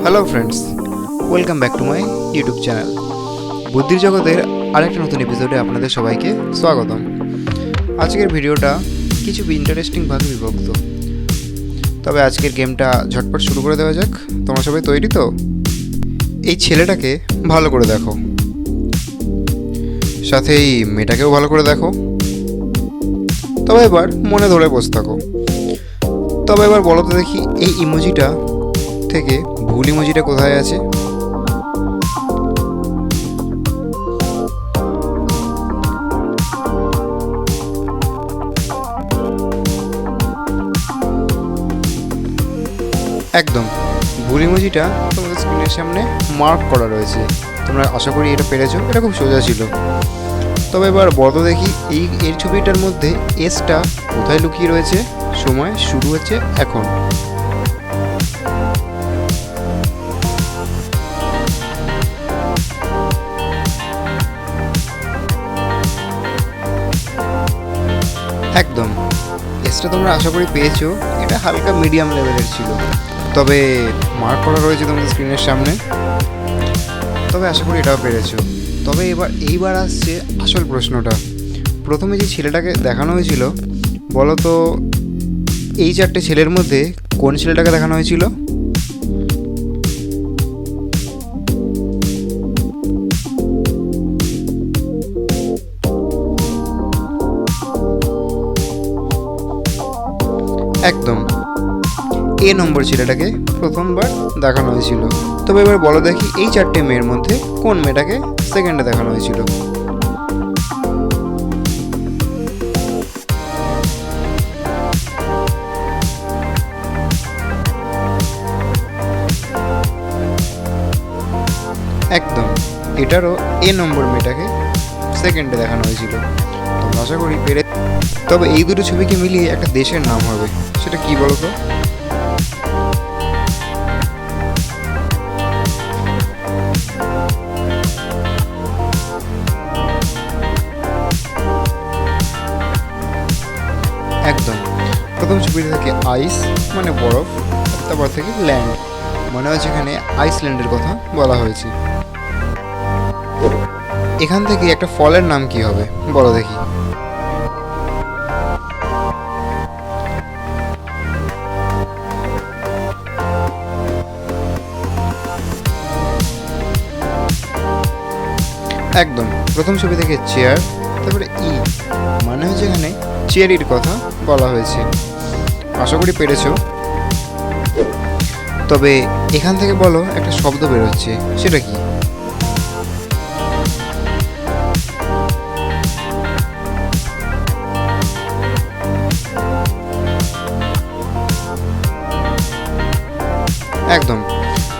Hello friends welcome back to my YouTube channel বুদ্ধির জগতের আরেকটা নতুন এপিসোডে আপনাদের সবাইকে স্বাগতম। আজকের ভিডিওটা কিছু ইন্টারেস্টিং ভাগে বিভক্ত। তবে আজকের গেমটা ঝটপট শুরু করে দেওয়া যাক। তোমরা সবাই তৈরি তো? এই ছেলেটাকে ভালো করে দেখো। সাথে এই মেয়েটাকেও ভালো করে দেখো। তবে এবার মনে ধরে বসে থাকো। তবে এবার বলো তো দেখি এই ইমোজিটা থেকে ভুল ইমোজিটা কোথায় আছে? একদম। ভুল ইমোজিটা তোমাদের স্ক্রিনের সামনে মার্ক করা রয়েছে। তোমরা আশা করি এটা পেরেছ, এটা খুব সোজা ছিল। তবে এবার বড় দেখি, এই এর ছবিটার মধ্যে এসটা কোথায় লুকিয়ে রয়েছে? সময় শুরু হচ্ছে এখন। একদম। এসটা তোমরা আশা করি পেয়েছ। এটা হালকা মিডিয়াম লেভেলের ছিল। তবে মার্ক করা রয়েছে তোমাদের স্ক্রিনের সামনে। তবে আশা করি এটাও পেরেছ। তবে এবার, এইবার আসছে আসল প্রশ্নটা। প্রথমে যে ছেলেটাকে দেখানো হয়েছিল বলো তো এই চারটে ছেলের মধ্যে কোন ছেলেটাকে দেখানো হয়েছিল? একদম। এ নম্বর ছেলেটাকে প্রথমবার দেখানো হয়েছিল। তবে এবার বলো দেখি এই চারটে মেয়ের মধ্যে কোন মেয়েটাকে সেকেন্ডে দেখানো হয়েছিল। একদম, এটারও এ নম্বর মেয়েটাকে সেকেন্ডে দেখানো হয়েছিল। আশা করি পেরে তবে এই দুটো ছবিকে মিলিয়ে একটা দেশের নাম হবে। সেটা কি বলতো? একদম। প্রথম ছবিতে থাকে আইস মানে বরফ তারপর থেকে ল্যান্ড। মনে হচ্ছে এখানে আইসল্যান্ডের কথা বলা হয়েছে। এখান থেকে একটা ফলের নাম কি হবে? বলো দেখি। একদম। প্রথম ছবি থেকে চেয়ার তারপরে ই মানে হচ্ছে এখানে চেয়ারির কথা বলা হয়েছে। আশা করি পেরেছ। তবে এখান থেকে বলো, একটা শব্দ বেরোচ্ছে, সেটা কি? একদম।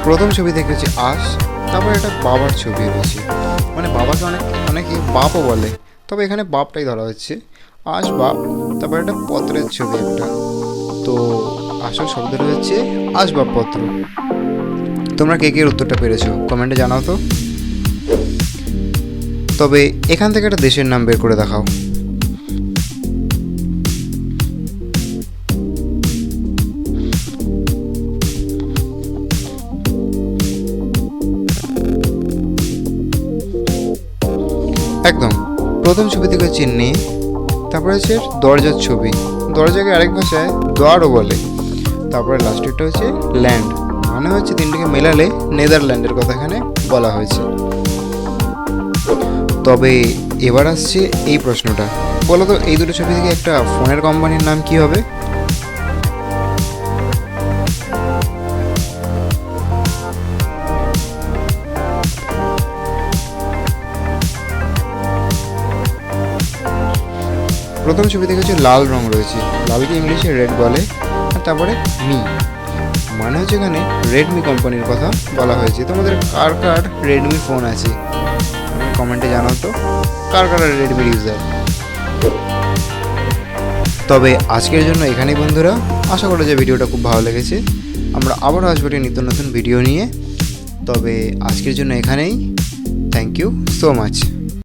প্রথম ছবি দেখেছি আশ তারপর একটা বাবার ছবি রয়েছে। মানে বাবাকে অনেক, অনেকে বাপও বলে। তবে এখানে বাপটাই ধরা হচ্ছে আশ বাপ, তারপর একটা পত্রের ছবি একটা। তো আসল শব্দটা হচ্ছে আসবাবপত্র তোমরা কে কে উত্তরটা পেরেছ? কমেন্টে জানাও তো। তবে এখান থেকে একটা দেশের নাম বের করে দেখাও। একদম। প্রথম ছবি থেকে হচ্ছে তারপরে হচ্ছে দরজার ছবি। দরজাকে আরেক ভাষায় দোয়ারও বলে। তারপরে লাস্টেরটা হচ্ছে ল্যান্ড মানে হচ্ছে তিনটিকে মেলালে নেদারল্যান্ডের কথা এখানে বলা হয়েছে। তবে এবার আসছে এই প্রশ্নটা। বলো তো এই দুটো ছবি থেকে একটা ফোনের কোম্পানির নাম কি হবে? প্রথম ছবি হচ্ছে লাল রং রয়েছে। লালকে ইংলিশে রেড বলে, আর তারপরে মি। মানে হচ্ছে এখানে রেডমি কোম্পানির কথা বলা হয়েছে। তোমাদের কার কার রেডমি ফোন আছে? কমেন্টে জানাও তো, কার কার রেডমির ইউজার তবে আজকের জন্য এখানেই বন্ধুরা, আশা করি যে ভিডিওটা খুব ভালো লেগেছে। আমরা আবারও আসব একটি নিত্য নতুন ভিডিও নিয়ে। তবে আজকের জন্য এখানেই। Thank you so much